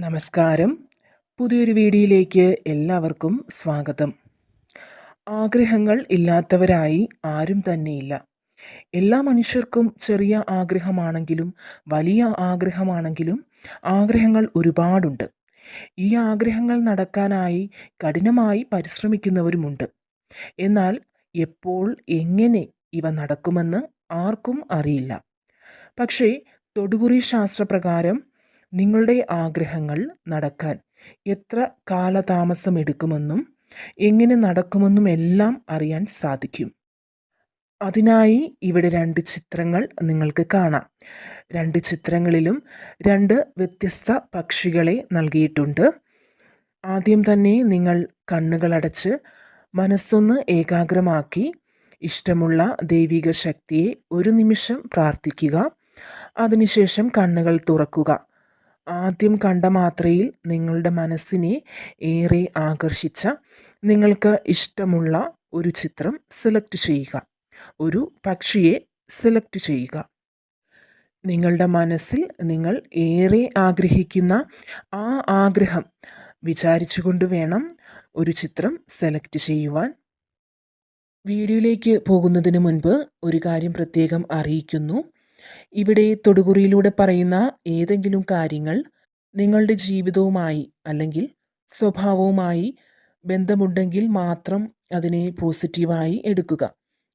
നമസ്കാരം. പുതിയൊരു വീഡിയോയിലേക്ക് എല്ലാവർക്കും സ്വാഗതം. ആഗ്രഹങ്ങൾ ഇല്ലാത്തവരായി ആരും തന്നെയില്ല. എല്ലാ മനുഷ്യർക്കും ചെറിയ ആഗ്രഹമാണെങ്കിലും വലിയ ആഗ്രഹമാണെങ്കിലും ആഗ്രഹങ്ങൾ ഒരുപാടുണ്ട്. ഈ ആഗ്രഹങ്ങൾ നടക്കാനായി കഠിനമായി പരിശ്രമിക്കുന്നവരുമുണ്ട്. എന്നാൽ എപ്പോൾ എങ്ങനെ ഇവ നടക്കുമെന്ന് ആർക്കും അറിയില്ല. പക്ഷേ തൊടുകുറി ശാസ്ത്രപ്രകാരം നിങ്ങളുടെ ആഗ്രഹങ്ങൾ നടക്കാൻ എത്ര കാലതാമസം എടുക്കുമെന്നും എങ്ങനെ നടക്കുമെന്നും എല്ലാം അറിയാൻ സാധിക്കും. അതിനായി ഇവിടെ രണ്ട് ചിത്രങ്ങൾ നിങ്ങൾക്ക് കാണാം. രണ്ട് ചിത്രങ്ങളിലും രണ്ട് വ്യത്യസ്ത പക്ഷികളെ നൽകിയിട്ടുണ്ട്. ആദ്യം തന്നെ നിങ്ങൾ കണ്ണുകളടച്ച് മനസ്സൊന്ന് ഏകാഗ്രമാക്കി ഇഷ്ടമുള്ള ദൈവിക ശക്തിയെ ഒരു നിമിഷം പ്രാർത്ഥിക്കുക. അതിനുശേഷം കണ്ണുകൾ തുറക്കുക. ആദ്യം കണ്ട മാത്രയിൽ നിങ്ങളുടെ മനസ്സിനെ ഏറെ ആകർഷിച്ച നിങ്ങൾക്ക് ഇഷ്ടമുള്ള ഒരു ചിത്രം സെലക്ട് ചെയ്യുക. ഒരു പക്ഷിയെ സെലക്ട് ചെയ്യുക. നിങ്ങളുടെ മനസ്സിൽ നിങ്ങൾ ഏറെ ആഗ്രഹിക്കുന്ന ആ ആഗ്രഹം വിചാരിച്ചുകൊണ്ട് വേണം ഒരു ചിത്രം സെലക്ട് ചെയ്യുവാൻ. വീഡിയോയിലേക്ക് പോകുന്നതിന് മുൻപ് ഒരു കാര്യം പ്രത്യേകം അറിയിക്കുന്നു. ഇവിടെ തൊടുകുറിയിലൂടെ പറയുന്ന ഏതെങ്കിലും കാര്യങ്ങൾ നിങ്ങളുടെ ജീവിതവുമായി അല്ലെങ്കിൽ സ്വഭാവവുമായി ബന്ധമുണ്ടെങ്കിൽ മാത്രം അതിനെ പോസിറ്റീവായി എടുക്കുക.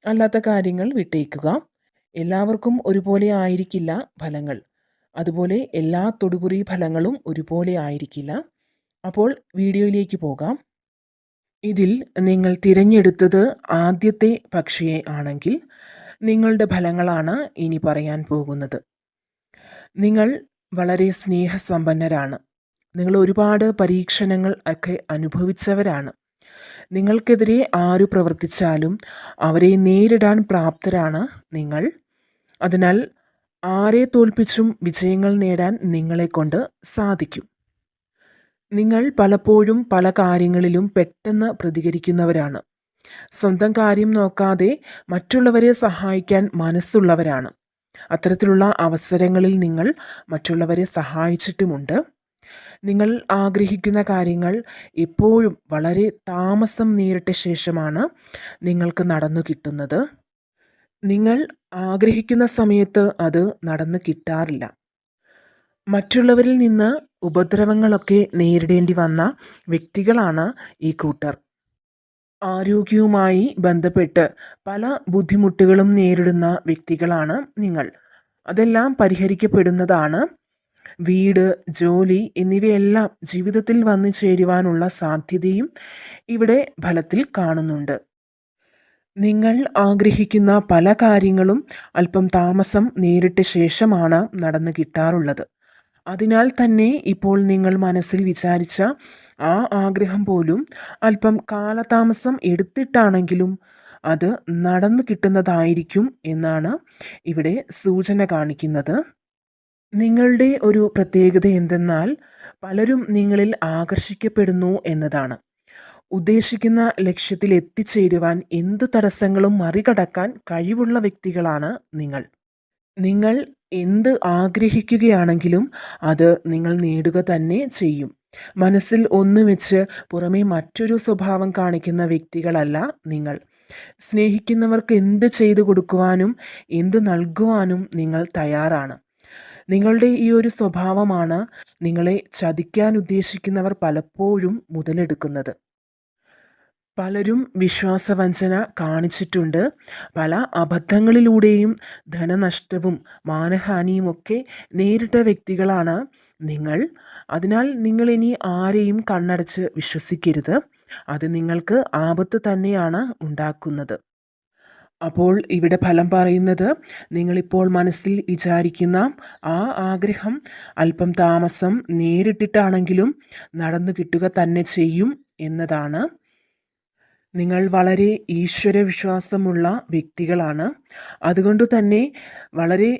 അല്ലാത്ത കാര്യങ്ങൾ വിട്ടേക്കുക. എല്ലാവർക്കും ഒരുപോലെ ആയിരിക്കില്ല ഫലങ്ങൾ. അതുപോലെ എല്ലാ തൊടുകുറി ഫലങ്ങളും ഒരുപോലെ ആയിരിക്കില്ല. അപ്പോൾ വീഡിയോയിലേക്ക് പോകാം. ഇതിൽ നിങ്ങൾ തിരഞ്ഞെടുത്തത് ആദ്യത്തെ പക്ഷിയെ ആണെങ്കിൽ നിങ്ങളുടെ ഫലങ്ങളാണ് ഇനി പറയാൻ പോകുന്നത്. നിങ്ങൾ വളരെ സ്നേഹസമ്പന്നരാണ്. നിങ്ങൾ ഒരുപാട് പരീക്ഷണങ്ങൾ ഒക്കെ അനുഭവിച്ചവരാണ്. നിങ്ങൾക്കെതിരെ ആരു പ്രവർത്തിച്ചാലും അവരെ നേരിടാൻ പ്രാപ്തരാണ് നിങ്ങൾ. അതിനാൽ ആരെ തോൽപ്പിച്ചും വിജയങ്ങൾ നേടാൻ നിങ്ങളെക്കൊണ്ട് സാധിക്കും. നിങ്ങൾ പലപ്പോഴും പല കാര്യങ്ങളിലും പെട്ടെന്ന് പ്രതികരിക്കുന്നവരാണ്. സ്വന്തം കാര്യം നോക്കാതെ മറ്റുള്ളവരെ സഹായിക്കാൻ മനസ്സുള്ളവരാണ്. അത്തരത്തിലുള്ള അവസരങ്ങളിൽ നിങ്ങൾ മറ്റുള്ളവരെ സഹായിച്ചിട്ടുമുണ്ട്. നിങ്ങൾ ആഗ്രഹിക്കുന്ന കാര്യങ്ങൾ എപ്പോഴും വളരെ താമസം നേരിട്ട ശേഷമാണ് നിങ്ങൾക്ക് നടന്നു കിട്ടുന്നത്. നിങ്ങൾ ആഗ്രഹിക്കുന്ന സമയത്ത് അത് നടന്നു കിട്ടാറില്ല. മറ്റുള്ളവരിൽ നിന്ന് ഉപദ്രവങ്ങളൊക്കെ നേരിടേണ്ടി വന്ന വ്യക്തികളാണ് ഈ കൂട്ടർ. ആരോഗ്യവുമായി ബന്ധപ്പെട്ട് പല ബുദ്ധിമുട്ടുകളും നേരിടുന്ന വ്യക്തികളാണ് നിങ്ങൾ. അതെല്ലാം പരിഹരിക്കപ്പെടുന്നതാണ്. വീട് ജോലി എന്നിവയെല്ലാം ജീവിതത്തിൽ വന്നു ചേരുവാനുള്ള സാധ്യതയും ഇവിടെ ഫലത്തിൽ കാണുന്നുണ്ട്. നിങ്ങൾ ആഗ്രഹിക്കുന്ന പല കാര്യങ്ങളും അല്പം താമസം നേരിട്ട ശേഷമാണ് നടന്നു കിട്ടാറുള്ളത്. അതിനാൽ തന്നെ ഇപ്പോൾ നിങ്ങൾ മനസ്സിൽ വിചാരിച്ച ആ ആഗ്രഹം പോലും അല്പം കാലതാമസം എടുത്തിട്ടാണെങ്കിലും അത് നടന്നു കിട്ടുന്നതായിരിക്കും എന്നാണ് ഇവിടെ സൂചന കാണിക്കുന്നത്. നിങ്ങളുടെ ഒരു പ്രത്യേകത എന്തെന്നാൽ പലരും നിങ്ങളിൽ ആകർഷിക്കപ്പെടുന്നു എന്നതാണ്. ഉദ്ദേശിക്കുന്ന ലക്ഷ്യത്തിൽ എത്തിച്ചേരുവാൻ എന്ത് തടസ്സങ്ങളും മറികടക്കാൻ കഴിവുള്ള വ്യക്തികളാണ് നിങ്ങൾ. നിങ്ങൾ എന്ത് ആഗ്രഹിക്കുകയാണെങ്കിലും അത് നിങ്ങൾ നേടുക തന്നെ ചെയ്യും. മനസ്സിൽ ഒന്ന് വെച്ച് പുറമേ മറ്റൊരു സ്വഭാവം കാണിക്കുന്ന വ്യക്തികളല്ല നിങ്ങൾ. സ്നേഹിക്കുന്നവർക്ക് എന്ത് ചെയ്തു കൊടുക്കുവാനും എന്ത് നൽകുവാനും നിങ്ങൾ തയ്യാറാണ്. നിങ്ങളുടെ ഈ ഒരു സ്വഭാവമാണ് നിങ്ങളെ ചതിക്കാൻ ഉദ്ദേശിക്കുന്നവർ പലപ്പോഴും മുതലെടുക്കുന്നത്. പലരും വിശ്വാസവഞ്ചന കാണിച്ചിട്ടുണ്ട്. പല അബദ്ധങ്ങളിലൂടെയും ധനനഷ്ടവും മാനഹാനിയും ഒക്കെ നേരിട്ട വ്യക്തികളാണ് നിങ്ങൾ. അതിനാൽ നിങ്ങൾ ഇനി ആരെയും കണ്ണടച്ച് വിശ്വസിക്കരുത്. അത് നിങ്ങൾക്ക് ആപത്ത് തന്നെയാണ് ഉണ്ടാക്കുന്നത്. അപ്പോൾ ഇവിടെ ഫലം പറയുന്നത് നിങ്ങളിപ്പോൾ മനസ്സിൽ വിചാരിക്കുന്ന ആ ആഗ്രഹം അല്പം താമസം നേരിട്ടിട്ടാണെങ്കിലും നടന്നു കിട്ടുക തന്നെ ചെയ്യും എന്നതാണ്. നിങ്ങൾ വളരെ ഈശ്വരവിശ്വാസമുള്ള വ്യക്തികളാണ്. അതുകൊണ്ട് തന്നെ വളരെ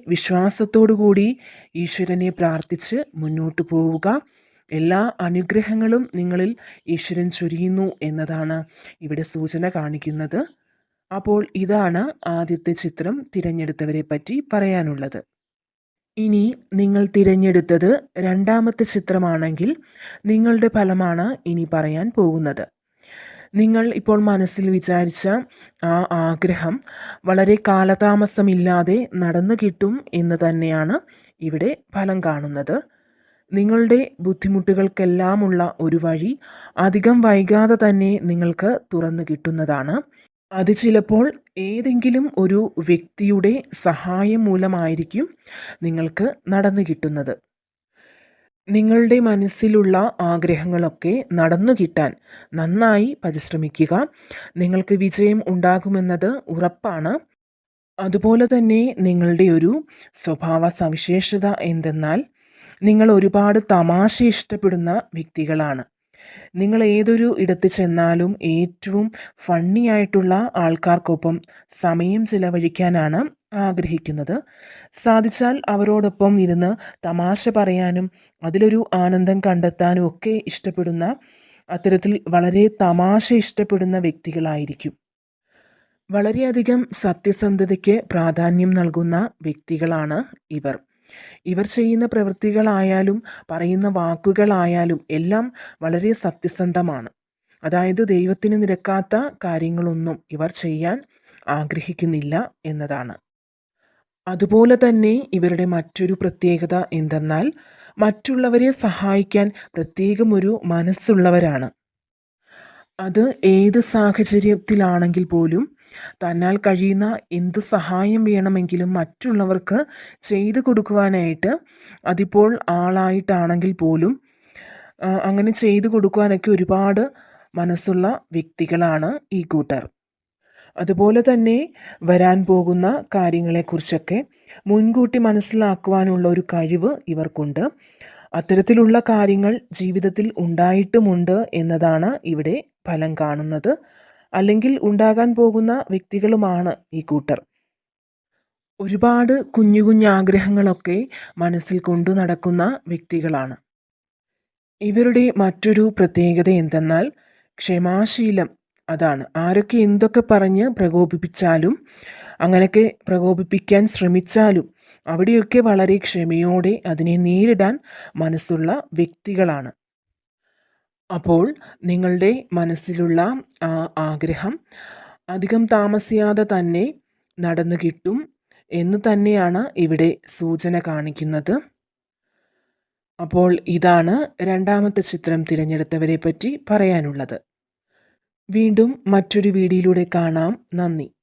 കൂടി ഈശ്വരനെ പ്രാർത്ഥിച്ച് മുന്നോട്ട് പോവുക. എല്ലാ അനുഗ്രഹങ്ങളും നിങ്ങളിൽ ഈശ്വരൻ ചൊരിയുന്നു എന്നതാണ് ഇവിടെ സൂചന കാണിക്കുന്നത്. അപ്പോൾ ഇതാണ് ആദ്യത്തെ ചിത്രം തിരഞ്ഞെടുത്തവരെ പറ്റി പറയാനുള്ളത്. ഇനി നിങ്ങൾ തിരഞ്ഞെടുത്തത് രണ്ടാമത്തെ ചിത്രമാണെങ്കിൽ നിങ്ങളുടെ ഫലമാണ് ഇനി പറയാൻ പോകുന്നത്. നിങ്ങൾ ഇപ്പോൾ മനസ്സിൽ വിചാരിച്ച ആ ആഗ്രഹം വളരെ കാലതാമസമില്ലാതെ നടന്നു കിട്ടും എന്ന് തന്നെയാണ് ഇവിടെ ഫലം കാണുന്നത്. നിങ്ങളുടെ ബുദ്ധിമുട്ടുകൾക്കെല്ലാമുള്ള ഒരു വഴി അധികം വൈകാതെ തന്നെ നിങ്ങൾക്ക് തുറന്നു കിട്ടുന്നതാണ്. അത് ചിലപ്പോൾ ഏതെങ്കിലും ഒരു വ്യക്തിയുടെ സഹായം മൂലമായിരിക്കും നിങ്ങൾക്ക് നടന്നു കിട്ടുന്നത്. നിങ്ങളുടെ മനസ്സിലുള്ള ആഗ്രഹങ്ങളൊക്കെ നടന്നു കിട്ടാൻ നന്നായി പരിശ്രമിക്കുക. നിങ്ങൾക്ക് വിജയം ഉണ്ടാകുമെന്നത് ഉറപ്പാണ്. അതുപോലെ തന്നെ നിങ്ങളുടെ ഒരു സ്വഭാവ സവിശേഷത എന്തെന്നാൽ നിങ്ങൾ ഒരുപാട് തമാശ ഇഷ്ടപ്പെടുന്ന വ്യക്തികളാണ്. നിങ്ങൾ ഏതൊരു ഇടത്ത് ചെന്നാലും ഏറ്റവും ഫണ്ണി ആയിട്ടുള്ള ആൾക്കാർക്കൊപ്പം സമയം ചിലവഴിക്കാനാണ് ആഗ്രഹിക്കുന്നത്. സാധിച്ചാൽ അവരോടൊപ്പം ഇരുന്ന് തമാശ പറയാനും അതിലൊരു ആനന്ദം കണ്ടെത്താനും ഒക്കെ ഇഷ്ടപ്പെടുന്ന അത്തരത്തിൽ വളരെ തമാശ ഇഷ്ടപ്പെടുന്ന വ്യക്തികളായിരിക്കും. വളരെയധികം സത്യസന്ധതയ്ക്ക് പ്രാധാന്യം നൽകുന്ന വ്യക്തികളാണ് ഇവർ. ഇവർ ചെയ്യുന്ന പ്രവൃത്തികളായാലും പറയുന്ന വാക്കുകളായാലും എല്ലാം വളരെ സത്യസന്ധമാണ്. അതായത് ദൈവത്തിന് നിരക്കാത്ത കാര്യങ്ങളൊന്നും ഇവർ ചെയ്യാൻ ആഗ്രഹിക്കുന്നില്ല എന്നതാണ്. അതുപോലെ തന്നെ ഇവരുടെ മറ്റൊരു പ്രത്യേകത എന്തെന്നാൽ മറ്റുള്ളവരെ സഹായിക്കാൻ പ്രത്യേകമൊരു മനസ്സുള്ളവരാണ്. അത് ഏത് സാഹചര്യത്തിലാണെങ്കിൽ പോലും തന്നാൽ കഴിയുന്ന എന്ത് സഹായം വേണമെങ്കിലും മറ്റുള്ളവർക്ക് ചെയ്തു കൊടുക്കുവാനായിട്ട് അതിപ്പോൾ ആളായിട്ടാണെങ്കിൽ പോലും അങ്ങനെ ചെയ്തു കൊടുക്കുവാനൊക്കെ ഒരുപാട് മനസ്സുള്ള വ്യക്തികളാണ് ഈ കൂട്ടർ. അതുപോലെ തന്നെ വരാൻ പോകുന്ന കാര്യങ്ങളെക്കുറിച്ചൊക്കെ മുൻകൂട്ടി മനസ്സിലാക്കുവാനുള്ള ഒരു കഴിവ് ഇവർക്കുണ്ട്. അത്തരത്തിലുള്ള കാര്യങ്ങൾ ജീവിതത്തിൽ ഉണ്ടായിട്ടുമുണ്ട് എന്നതാണ് ഇവിടെ ഫലം കാണുന്നത്. അല്ലെങ്കിൽ ഉണ്ടാകാൻ പോകുന്ന വ്യക്തികളുമാണ് ഈ കൂട്ടർ. ഒരുപാട് കുഞ്ഞു കുഞ്ഞാഗ്രഹങ്ങളൊക്കെ മനസ്സിൽ കൊണ്ടു നടക്കുന്ന വ്യക്തികളാണ്. ഇവരുടെ മറ്റൊരു പ്രത്യേകത എന്തെന്നാൽ ക്ഷമാശീലം അതാണ്. ആരൊക്കെ എന്തൊക്കെ പറഞ്ഞ് പ്രകോപിപ്പിച്ചാലും അങ്ങനെയൊക്കെ പ്രകോപിപ്പിക്കാൻ ശ്രമിച്ചാലും അവിടെയൊക്കെ വളരെ ക്ഷമയോടെ അതിനെ നേരിടാൻ മനസ്സുള്ള വ്യക്തികളാണ്. അപ്പോൾ നിങ്ങളുടെ മനസ്സിലുള്ള ആഗ്രഹം അധികം താമസിയാതെ തന്നെ നടന്നു കിട്ടും എന്ന് തന്നെയാണ് ഇവിടെ സൂചന കാണിക്കുന്നത്. അപ്പോൾ ഇതാണ് രണ്ടാമത്തെ ചിത്രം തിരഞ്ഞെടുത്തവരെ പറ്റി പറയാനുള്ളത്. വീണ്ടും മറ്റൊരു വീഡിയോയിലൂടെ കാണാം. നന്ദി.